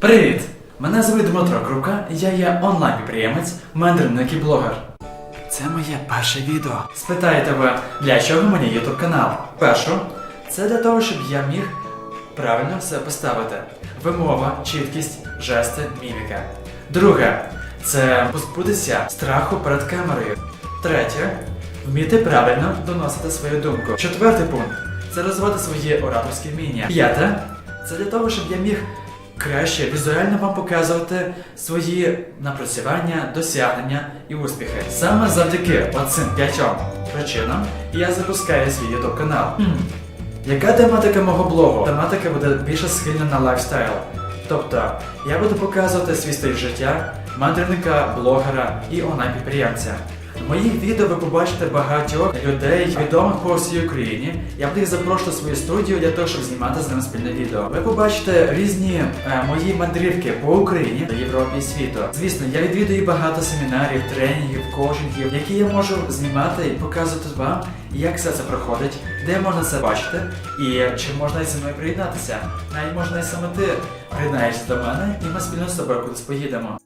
Привіт! Мене звуть Дмитро Крука, я є онлайн-підприємець, мандрівник і блогер. Це моє перше відео. Спитаєте ви, для чого мені YouTube канал? Перше, це для того, щоб я міг правильно все поставити. Вимова, чіткість, жести, міміка. Друге, це позбутися страху перед камерою. Третє, вміти правильно доносити свою думку. Четвертий пункт це розвивати свої ораторські вміння. П'яте, це для того, щоб я міг краще візуально вам показувати свої напрацювання, досягнення і успіхи. Саме завдяки оцим п'ятьом причинам я запускаю свій YouTube канал. Яка тематика мого блогу? Тематика буде більше схильна на лайфстайл. Тобто я буду показувати свій стиль життя, мандрівника, блогера і онлайн-підприємця. В моїх відео ви побачите багатьох людей, відомих по всій Україні. Я буду їх запрошувати свою студію для того, щоб знімати з ними спільне відео. Ви побачите різні е, мої мандрівки по Україні та Європі і світу. Звісно, я відвідую багато семінарів, тренінгів, коучингів, які я можу знімати і показувати вам, як все це проходить, де можна це бачити, і чи можна зі мною приєднатися. Навіть можна і саме ти приєднаєшся до мене, і ми спільно з тобою кудись поїдемо.